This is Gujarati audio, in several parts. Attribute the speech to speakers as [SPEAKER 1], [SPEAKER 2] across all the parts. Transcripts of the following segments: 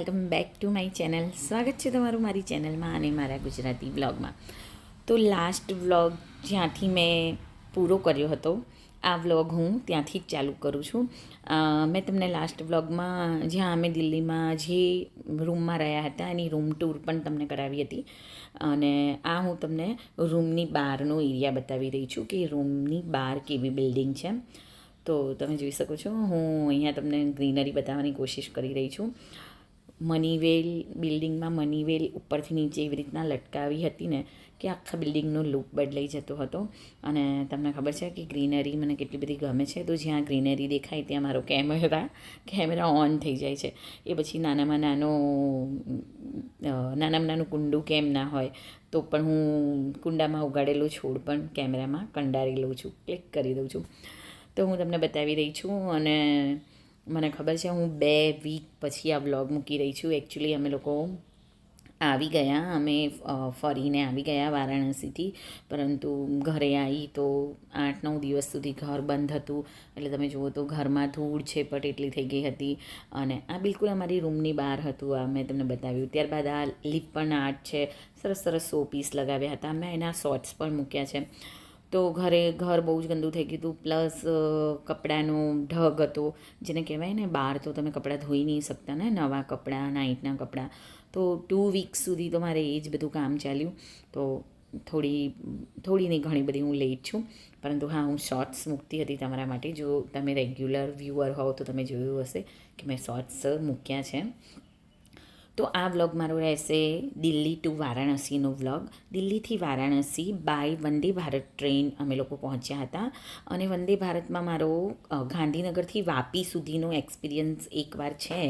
[SPEAKER 1] Welcome back to my channel. સ્વાગત છે તમારું મારી ચેનલમાં અને મારા ગુજરાતી વ્લોગમાં. તો લાસ્ટ વ્લોગ જ્યાંથી મેં પૂરો કર્યો હતો, આ વ્લોગ હું ત્યાંથી જ ચાલુ કરું છું. મેં તમને લાસ્ટ વ્લોગમાં જ્યાં અમે દિલ્હીમાં જે રૂમમાં રહ્યા હતા, એની રૂમ ટૂર પણ તમને કરાવી હતી. અને આ હું તમને રૂમની બહારનો એરિયા બતાવી રહી છું કે રૂમની બહાર કેવી બિલ્ડિંગ છે. તો તમે જોઈ શકો છો, હું અહીંયા તમને ગ્રીનરી બતાવવાની કોશિશ કરી રહી છું. મનીવેલ, બિલ્ડિંગમાં મનીવેલ ઉપરથી નીચે એવી રીતના લટકાવી હતી ને, કે આખા બિલ્ડિંગનો લુક બદલાઈ જતો હતો. અને તમને ખબર છે કે ગ્રીનરી મને કેટલી બધી ગમે છે? તો જ્યાં ગ્રીનરી દેખાય ત્યાં મારો કેમેરા કેમેરા ઓન થઈ જાય છે. એ પછી નાનામાં નાનો નાનામાં નાનું કુંડું કેમ ના હોય, તો પણ હું કુંડામાં ઉગાડેલો છોડ પણ કેમેરામાં કંડારી લઉં છું, ક્લિક કરી દઉં છું. તો હું તમને બતાવી રહી છું અને મને ખબર છે, હું બે વીક પછી આ વ્લોગ મૂકી રહી છું. એકચ્યુઅલી અમે લોકો આવી ગયા. અમે ફરીને આવી ગયા વારાણસીથી. પરંતુ ઘરે આવી તો આઠ નવ દિવસ સુધી ઘર બંધ હતું. એટલે તમે જુઓ તો ઘરમાં ધૂળ છે પટ એટલી થઈ ગઈ હતી. અને આ બિલકુલ અમારી રૂમની બહાર હતું, આ મેં તમને બતાવ્યું. ત્યારબાદ આ લીપણ આર્ટ છે. સરસ સરસ શો પીસ લગાવ્યા હતા. મેં એના શોર્ટ્સ પણ મૂક્યા છે. તો ઘરે ઘર બહુ જ ગંદુ થઈ ગયું હતું. પ્લસ કપડાનો ઢગ હતો. જેને કહેવાય ને, બહાર તો તમે કપડાં ધોઈ નહીં શકતા ને, નવા કપડાં, નાઇટના કપડાં. તો ટુ વીક્સ સુધી તો મારે એ જ બધું કામ ચાલ્યું. તો થોડી થોડી નહીં, ઘણી બધી હું લેટ છું. પરંતુ હા, હું શોર્ટ્સ મૂકતી હતી તમારા માટે. જો તમે રેગ્યુલર વ્યૂઅર હોવ તો તમે જોયું હશે કે મેં શોર્ટ્સ મૂક્યા છે. તો આ વ્લોગ મારો રહેશે દિલ્હી ટુ વારાણસીનો વ્લોગ. દિલ્હીથી વારાણસી બાય વંદે ભારત ટ્રેન અમે લોકો પહોંચ્યા હતા. અને વંદે ભારતમાં મારો ગાંધીનગરથી વાપી સુધીનો એક્સપિરિયન્સ એકવાર છે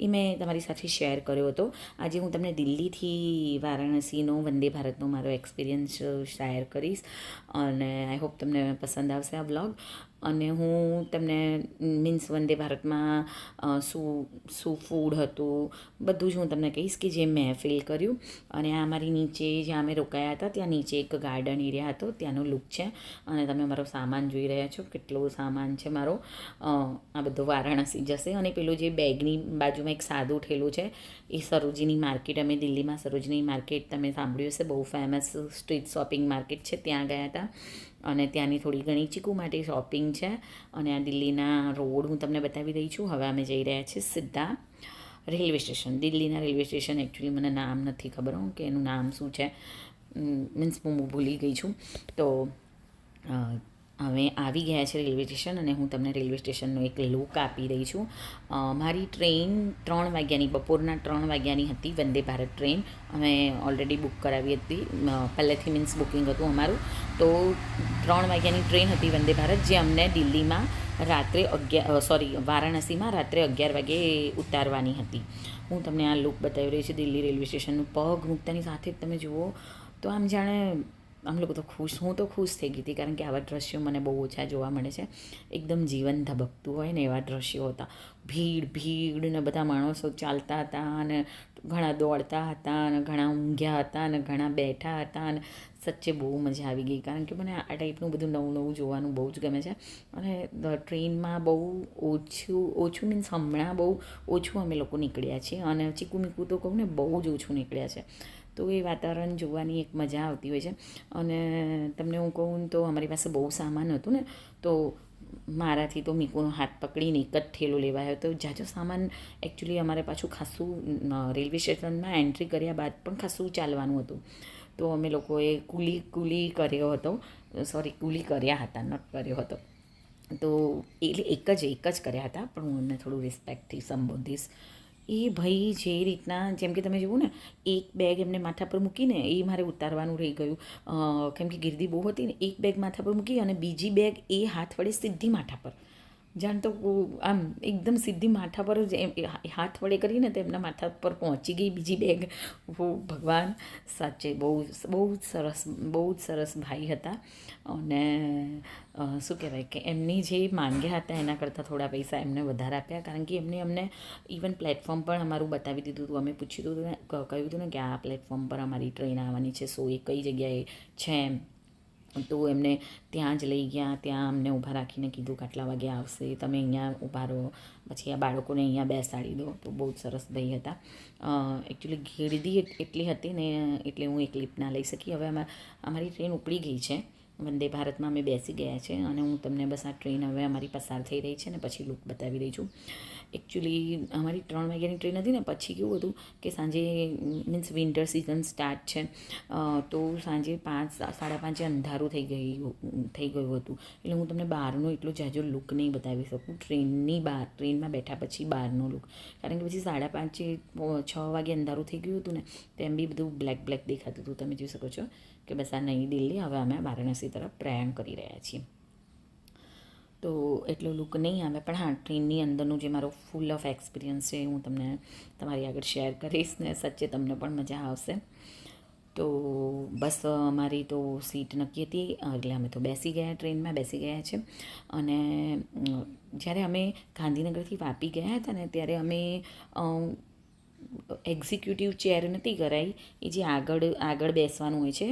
[SPEAKER 1] એ મેં તમારી સાથે શેર કર્યો હતો. આજે હું તમને દિલ્હીથી વારાણસીનો, વંદે ભારતનો મારો એક્સપિરિયન્સ શેર કરીશ. અને આઈ હોપ તમને પસંદ આવશે આ વ્લોગ. અને હું તમને મીન્સ વંદે ભારતમાં શું શું ફૂડ હતું, બધું જ હું તમને કહીશ કે જે મેં ફીલ કર્યું. અને આ મારી નીચે જ્યાં અમે રોકાયા હતા, ત્યાં નીચે એક ગાર્ડન એરિયા હતો, ત્યાંનો લુક છે. અને તમે મારો સામાન જોઈ રહ્યા છો, કેટલો સામાન છે મારો. આ બધો વારાણસી જશે. અને પેલું જે બેગની બાજુમાં એક સાદું ઠેલું છે, એ સરોજીની માર્કેટ અમે દિલ્હીમાં સરોજની માર્કેટ તમે સાંભળ્યું હશે, બહુ ફેમસ સ્ટ્રીટ શોપિંગ માર્કેટ છે, ત્યાં ગયા હતા. અને ત્યાંની થોડી ઘણી ચીકુ માટે શોપિંગ છે. અને આ દિલ્હીના રોડ હું તમને બતાવી રહી છું. હવે અમે જઈ રહ્યા છીએ સીધા રેલવે સ્ટેશન. દિલ્હીના રેલવે સ્ટેશન એકચ્યુઅલી મને નામ નથી ખબર હું, કે એનું નામ શું છે. મીન્સ હું ભૂલી ગઈ છું. તો હવે આવી ગયા છે રેલવે સ્ટેશન અને હું તમને રેલવે સ્ટેશનનો એક લુક આપી રહી છું. મારી ટ્રેન ત્રણ વાગ્યાની, બપોરના ત્રણ વાગ્યાની હતી વંદે ભારત ટ્રેન. અમે ઓલરેડી બુક કરાવી હતી. પહેલેથી મીન્સ બુકિંગ હતું અમારું. તો ત્રણ વાગ્યાની ટ્રેન હતી વંદે ભારત, જે અમને દિલ્હીમાં રાત્રે અગિયાર સોરી વારાણસીમાં રાત્રે અગિયાર વાગે ઉતારવાની હતી. હું તમને આ લુક બતાવી રહી છું દિલ્હી રેલવે સ્ટેશનનું પગ મૂકતાની સાથે જ તમે જુઓ. તો આમ જાણે આમ લોકો તો ખુશ, હું તો ખુશ થઈ ગઈ હતી કારણ કે આવા દ્રશ્યો મને બહુ ઓછા જોવા મળે છે. એકદમ જીવન ધબકતું હોય ને એવા દ્રશ્યો હતા. ભીડ ભીડ ને બધા માણસો ચાલતા હતા અને ઘણા દોડતા હતા અને ઘણા ઊંઘ્યા હતા અને ઘણા બેઠા હતા અને સચ્ચે બહુ મજા આવી ગઈ. કારણ કે મને આ ટાઈપનું બધું નવું નવું જોવાનું બહુ જ ગમે છે. અને ટ્રેનમાં બહુ ઓછું ઓછું મીન્સ હમણાં બહુ ઓછું અમે લોકો નીકળ્યા છીએ અને ચીકુ મીકુ તો કહું ને બહુ જ ઓછું નીકળ્યા છે. તો એ વાતાવરણ જોવાની એક મજા આવતી હોય છે. અને તમને હું કહું તો અમારી પાસે બહુ સામાન હતું ને, તો મારાથી તો મીકુનો હાથ પકડીને એક જ ઠેલો લેવાયો તો જાજો સામાન એકચ્યુઅલી અમારે પાછું ખાસું રેલવે સ્ટેશનમાં એન્ટ્રી કર્યા બાદ પણ ખાસું ચાલવાનું હતું. તો અમે લોકોએ કુલી કુલી કર્યો હતો. સોરી કુલી કર્યા હતા નોટ કર્યો હતો. તો એટલે એક જ એક જ કર્યા હતા, પણ હું એમને થોડું રિસ્પેક્ટથી સંબોધીશ. એ ભાઈ જે રીતના, જેમ કે તમે જુઓ ને, એક બેગ એમને માથા પર મૂકીને એ મારે ઉતારવાનું રહી ગયું. કેમ કે ગીર્દી બહુ હતી ને, એક બેગ માથા પર મૂકી અને બીજી બેગ એ હાથ વડે સીધી માથા પર. જાણ તો આમ એકદમ સીધી માથા પર જ હાથ વડે કરીને તો એમના માથા પર પહોંચી ગઈ બીજી બેગ. ઓ ભગવાન, સાચે બહુ બહુ જ સરસ, બહુ જ સરસ ભાઈ હતા. અને શું કહેવાય કે એમની જે માંગ્યા હતા એના કરતાં થોડા પૈસા એમને વધારે આપ્યા. કારણ કે એમને, અમને ઇવન પ્લેટફોર્મ પણ અમારું બતાવી દીધું હતું. અમે પૂછ્યું હતું કહ્યું હતું ને કે આ પ્લેટફોર્મ પર અમારી ટ્રેન આવવાની છે સો એ કઈ જગ્યાએ છે એમ. તો એમને ત્યાં જ લઈ ગયા, ત્યાં અમને ઊભા રાખીને કીધું કે આટલા વાગે આવશે, તમે અહીંયા ઊભા રહો, પછી આ બાળકોને અહીંયા બેસાડી દો. તો બહુ સરસ ભાઈ હતા. એકચ્યુઅલી ગીર્દી એટલી હતી ને એટલે હું એક ક્લિપ ના લઈ શકી. હવે અમારી ટ્રેન ઉપડી ગઈ છે. વંદે ભારતમાં અમે બેસી ગયા છે અને હું તમને બસ આ ટ્રેન હવે અમારી પસાર થઈ રહી છે ને પછી લુક બતાવી રહી છું. એકચ્યુઅલી અમારી ત્રણ વાગ્યાની ટ્રેન હતી ને પછી કેવું હતું કે સાંજે મીન્સ વિન્ટર સિઝન સ્ટાર્ટ છે. તો સાંજે પાંચ, સાડા પાંચે અંધારું થઈ ગયું થઈ ગયું હતું. એટલે હું તમને બહારનો એટલો જાજો લુક નહીં બતાવી શકું. ટ્રેનની બહાર, ટ્રેનમાં બેઠા પછી બહારનો લુક કારણ કે પછી સાડા પાંચે છ વાગે અંધારું થઈ ગયું હતું ને, તેમ બી બધું બ્લેક બ્લેક દેખાતું હતું. તમે જોઈ શકો છો કે બસ આ નવી દિલ્હી, હવે અમે વારાણસી તરફ પ્રયાણ કરી રહ્યા છીએ. તો એટલો લુક નહીં આવે, પણ હા ટ્રેનની અંદરનું જે મારો ફૂલ ઓફ એક્સપિરિયન્સ છે, હું તમને તમારી આગળ શેર કરીશ ને સચ્ચે તમને પણ મજા આવશે. તો બસ અમારી તો સીટ નક્કી હતી, એટલે અમે તો બેસી ગયા ટ્રેનમાં બેસી ગયા છે. અને જ્યારે અમે ગાંધીનગરથી વાપી ગયા હતા ને, ત્યારે અમે એક્ઝિક્યુટિવ ચેર નથી કરાવી એ જે આગળ આગળ બેસવાનું હોય છે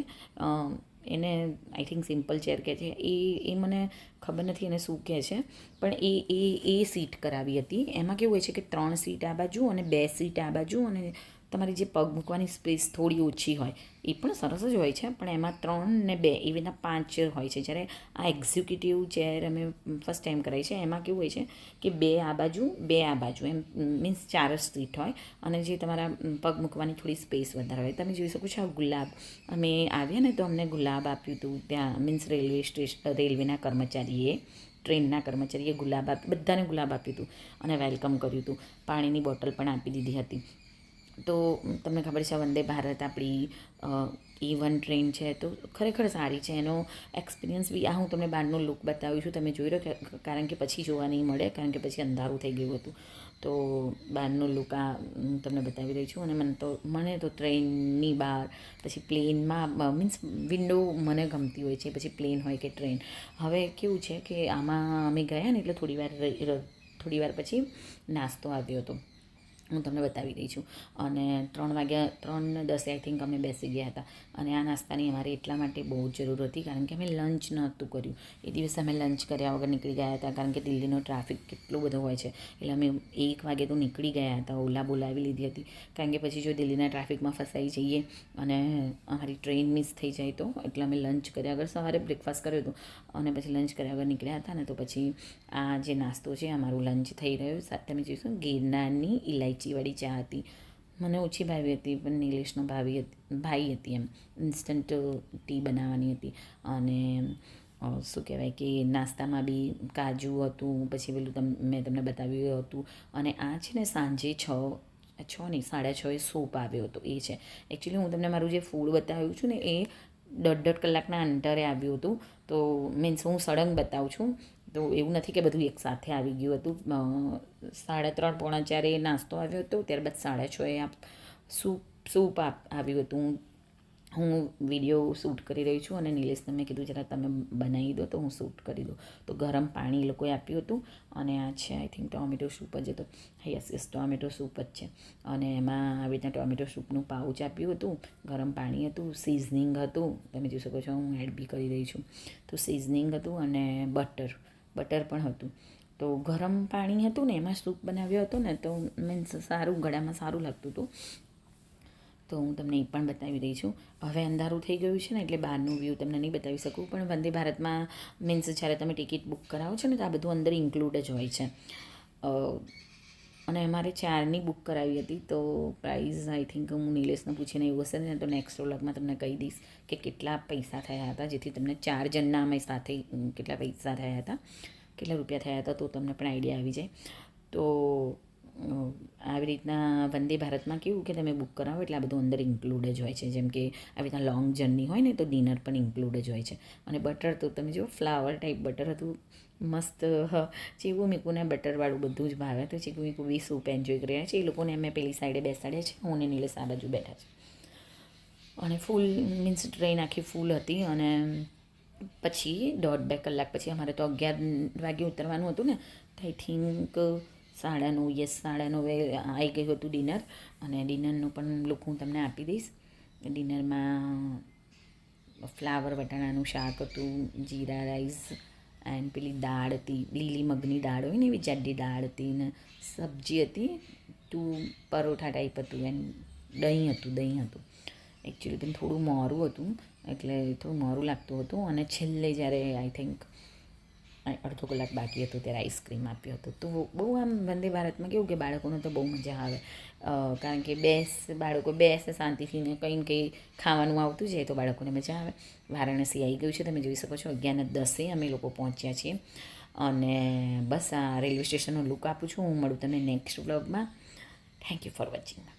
[SPEAKER 1] એને આઈ થિંક સિમ્પલ ચેર કહે છે. એ એ મને ખબર નથી એને શું કહે છે. પણ એ એ એ સીટ કરાવી હતી. એમાં કેવું હોય છે કે ત્રણ સીટ આ બાજુ અને બે સીટ આ બાજુ અને તમારી જે પગ મૂકવાની સ્પેસ થોડી ઓછી હોય, એ પણ સરસ જ હોય છે, પણ એમાં ત્રણ ને બે એવીના પાંચ હોય છે. જ્યારે આ એક્ઝિક્યુટિવ ચેર અમે ફર્સ્ટ ટાઈમ કરાવી છે, એમાં કેવું હોય છે કે બે આ બાજુ, બે આ બાજુ, એમ મીન્સ ચાર જ સીટ હોય અને જે તમારા પગ મૂકવાની થોડી સ્પેસ વધારે હોય. તમે જોઈ શકો છો ગુલાબ, અમે આવ્યા ને તો અમને ગુલાબ આપ્યું હતું ત્યાં મીન્સ રેલવે સ્ટેશન રેલવેના કર્મચારીએ, ટ્રેનના કર્મચારીએ ગુલાબ આપ, બધાને ગુલાબ આપ્યું હતું અને વેલકમ કર્યું હતું. પાણીની બોટલ પણ આપી દીધી હતી. તો તમને ખબર છે વંદે ભારત આપણી એ વન ટ્રેન છે, તો ખરેખર સારી છે. એનો એક્સપિરિયન્સ બી, આ હું તમને બહારનો લુક બતાવું છું. તમે જોઈ રહ્યો કારણ કે પછી જોવા નહીં મળે, કારણ કે પછી અંધારું થઈ ગયું હતું. તો બહારનો લુક આ હું તમને બતાવી રહી છું. અને મને તો મને તો ટ્રેનની બહાર, પછી પ્લેનમાં મીન્સ વિન્ડો મને ગમતી હોય છે, પછી પ્લેન હોય કે ટ્રેન હવે કેવું છે કે, આમાં અમે ગયા ને એટલે થોડી વાર થોડી વાર પછી નાસ્તો આવ્યો હતો. હું તમને બતાવી રહી છું. અને ત્રણ વાગ્યા, ત્રણ દસે આઈ થિંક અમે બેસી ગયા હતા. અને આ નાસ્તાની અમારે એટલા માટે બહુ જ જરૂર હતી, કારણ કે અમે લંચ નહોતું કર્યું. એ દિવસે અમે લંચ કર્યા વગર નીકળી ગયા હતા, કારણ કે દિલ્હીનો ટ્રાફિક કેટલો બધો હોય છે. એટલે અમે એક વાગે તો નીકળી ગયા હતા, ઓલા બોલાવી લીધી હતી. કારણ કે પછી જો દિલ્હીના ટ્રાફિકમાં ફસાઈ જઈએ અને અમારી ટ્રેન મિસ થઈ જાય તો, એટલે અમે લંચ કર્યા વગર સવારે બ્રેકફાસ્ટ કર્યો હતો. અને પછી લંચ કર્યા વગર નીકળ્યા હતા ને તો પછી આ જે નાસ્તો છે, અમારું લંચ થઈ રહ્યું. સાથે અમે જોઈશું ગિરનારની ઇલાયચી ઇલાયચીવાળી ચા હતી. મને ઓછી ભાવી હતી, પણ નિલેશનો ભાવી હતી, ભાઈ હતી એમ. ઇન્સ્ટન્ટ ટી બનાવવાની હતી. અને શું કહેવાય કે નાસ્તામાં બી કાજુ હતું, પછી પેલું તમ, મેં તમને બતાવ્યું હતું. અને આ છે ને સાંજે છ છ નહીં, સાડા છ એ સૂપ આવ્યો હતો. એ છે. એકચ્યુઅલી હું તમને મારું જે ફૂડ બતાવ્યું છું ને એ દોઢ દોઢ કલાકના અંતરે આવ્યું હતું. તો મીન્સ હું સળંગ બતાવું છું. તો એવું નથી કે બધું એકસાથે આવી ગયું હતું. સાડા ત્રણ પોણા ચારે નાસ્તો આવ્યો હતો, ત્યારબાદ સાડા છ એ સૂપ સૂપ આવ્યું હતું. હું વીડિયો શૂટ કરી રહી છું અને નિલેશને મેં કીધું, જરા તમે બનાવી દો તો હું શૂટ કરી દઉં. તો ગરમ પાણી એ લોકોએ આપ્યું હતું અને આ છે આઈ થિંક ટોમેટો સૂપ જ હતો. યસ યસ, ટોમેટો સૂપ જ છે. અને એમાં આવી રીતના ટોમેટો સૂપનું પાઉચ આપ્યું હતું. ગરમ પાણી હતું, સિઝનિંગ હતું. તમે જોઈ શકો છો, હું એડ બી કરી રહી છું. તો સિઝનિંગ હતું અને બટર. બટર પણ હતું. તો ગરમ પાણી હતું ને, એમાં સૂપ બનાવ્યો હતો ને, તો મીન્સ સારું, ગળામાં સારું લાગતું હતું. તો હું તમને એ પણ બતાવી રહી છું. હવે અંધારું થઈ ગયું છે ને, એટલે બહારનું વ્યૂ તમને નહીં બતાવી શકું, પણ વંદે ભારતમાં મીન્સ જ્યારે તમે ટિકિટ બુક કરાવો છો ને, તો આ બધું અંદર ઇન્ક્લુડ જ હોય છે. અને મારે ચારની બુક કરાવી હતી, તો પ્રાઇઝ આઈ થિંક હું નિલેશને પૂછીને એવું હશે ને, તો નેક્સ્ટ વ્લોગમાં તમને કહી દઈશ કે કેટલા પૈસા થયા હતા, જેથી તમને ચાર જણના અમે સાથે કેટલા પૈસા થયા હતા, કેટલા રૂપિયા થયા હતા, તો તમને પણ આઈડિયા આવી જાય. તો આવી રીતના વંદે ભારતમાં કેવું કે તમે બુક કરાવો, એટલે આ બધું અંદર ઇન્ક્લુડ જ હોય છે. જેમ કે આવી રીતના લોંગ જર્ની હોય ને, તો ડિનર પણ ઇન્ક્લુડ જ હોય છે. અને બટર તો તમે જુઓ ફ્લાવર ટાઈપ બટર હતું. મસ્ત ચીકુ મીકુને બટરવાળું બધું જ ભાવે. તો ચીકુ મીકુ બી સૂપ એન્જોય કરી. રહ્યા છે એ લોકોને અમે પેલી સાઈડે બેસાડ્યા છે. હું ને નીલેશ આ બાજુ બેઠા છે. અને ફૂલ મીન્સ ટ્રેન આખી ફૂલ હતી. અને પછી દોઢ બે કલાક પછી અમારે તો અગિયાર વાગે ઉતરવાનું હતું ને, તો આઈ થિંક સાડા નવ યસ સાડા નવે આવી ગયું હતું ડિનર. અને ડિનરનું પણ લુક હું તમને આપી દઈશ. ડિનરમાં ફ્લાવર વટાણાનું શાક હતું, જીરા રાઈસ એન્ડ પેલી દાળ હતી, લીલી મગની દાળ હોય ને, એવી જાડી દાળ હતી ને, સબ્જી હતી, તું પરોઠા ટાઈપ હતું એન્ડ દહીં હતું દહીં હતું. એકચ્યુઅલી પણ થોડું મોરું હતું, એટલે થોડું મોરું લાગતું હતું. અને છેલ્લે જ્યારે આઈ થિંક અડધો કલાક બાકી હતું ત્યારે આઈસ્ક્રીમ આપ્યો હતો. તો બહુ આમ વંદે ભારતમાં કેવું કે બાળકોને તો બહુ મજા આવે. કારણ કે બેસ, બાળકો બેસે શાંતિથી ને કંઈ કંઈ ખાવાનું આવતું જાય તો બાળકોને મજા આવે. વારાણસી આવી ગયું છે, તમે જોઈ શકો છો અગિયારને દસે અમે લોકો પહોંચ્યા છીએ. અને બસ આ રેલવે સ્ટેશનનો લુક આપું છું, હું મળું તમને નેક્સ્ટ વ્લોગમાં થેન્ક યુ ફોર વોચિંગ